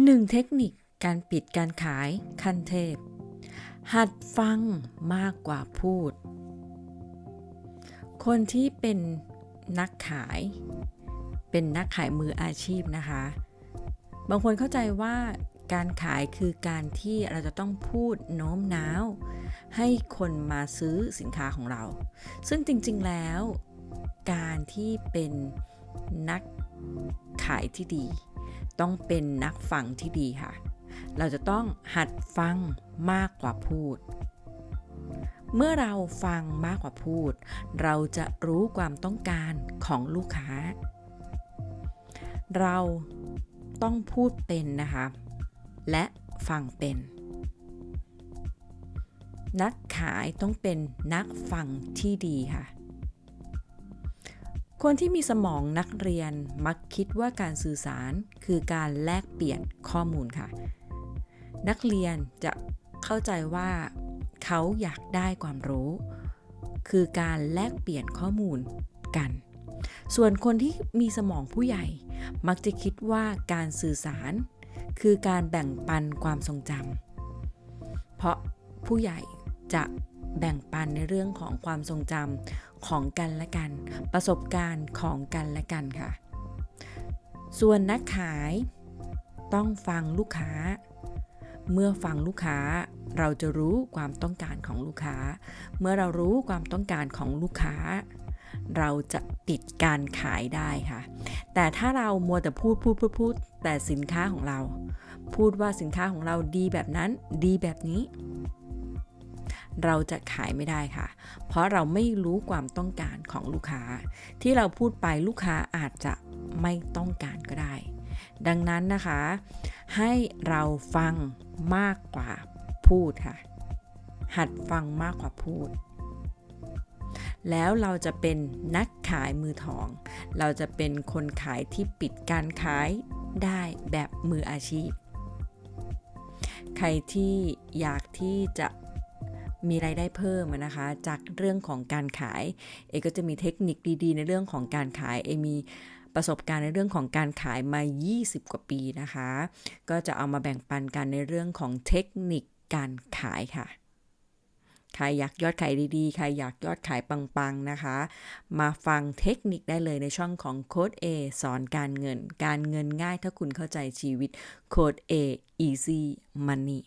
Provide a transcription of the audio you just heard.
1. เทคนิคการปิดการขายขั้นเทพ หัดฟังมากกว่าพูด คนที่เป็นนักขาย เป็นนักขายมืออาชีพนะคะ บางคนเข้าใจว่าการขายคือการที่เราจะต้องพูดโน้มน้าว ให้คนมาซื้อสินค้าของเรา ซึ่งจริงๆแล้ว การที่เป็นนักขายที่ดี ต้องเป็นนักฟังที่ดีค่ะ เราจะต้องหัดฟังมากกว่าพูด เมื่อเราฟังมากกว่าพูด เราจะรู้ความต้องการของลูกค้า เราต้องพูดเป็นนะคะ และฟังเป็น นักขายต้องเป็นนักฟังที่ดีค่ะ คนที่มีสมองนักเรียนมักคิดว่าการสื่อสารคือการแลกเปลี่ยนข้อมูลค่ะ นักเรียนจะเข้าใจว่าเขาอยากได้ความรู้ คือการแลกเปลี่ยนข้อมูลกัน ส่วนคนที่มีสมองผู้ใหญ่ มักจะคิดว่าการสื่อสาร คือการแบ่งปันความทรงจำเพราะผู้ใหญ่จะ แบ่งปันในเรื่องของความทรงจำของกันและกัน ประสบการณ์ของกันและกันค่ะ ส่วนนักขายต้องฟังลูกค้า เมื่อฟังลูกค้าเราจะรู้ความต้องการของลูกค้า เมื่อเรารู้ความต้องการของลูกค้า เราจะปิดการขายได้ค่ะ แต่ถ้าเรามัวแต่พูดพูดพูดพูดแต่สินค้าของเรา พูดว่าสินค้าของเราดีแบบนั้นดีแบบนี้ เราจะขายไม่ได้ค่ะ เพราะเราไม่รู้ความต้องการของลูกค้า ที่เราพูดไปลูกค้าอาจจะไม่ต้องการก็ได้ ดังนั้นนะคะ ให้เราฟังมากกว่าพูดค่ะ หัดฟังมากกว่าพูด แล้วเราจะเป็นนักขายมือทอง เราจะเป็นคนขายที่ปิดการขายได้แบบมืออาชีพ ใครที่อยากที่จะ มีรายได้เพิ่มนะคะ จากเรื่องของการขาย เอก็จะมีเทคนิคดีๆ ในเรื่องของการขายเอมีประสบการณ์ในเรื่องของการขายมา 20 กว่าปีนะคะ ก็จะเอามาแบ่งปันกันในเรื่องของเทคนิคการขายค่ะ ใครอยากยอดขายดีๆ ใครอยากยอดขายปังๆนะคะ มาฟังเทคนิคได้เลยในช่องของโค้ด A สอนการเงิน การเงินง่ายถ้าคุณเข้าใจชีวิตโค้ด A easy money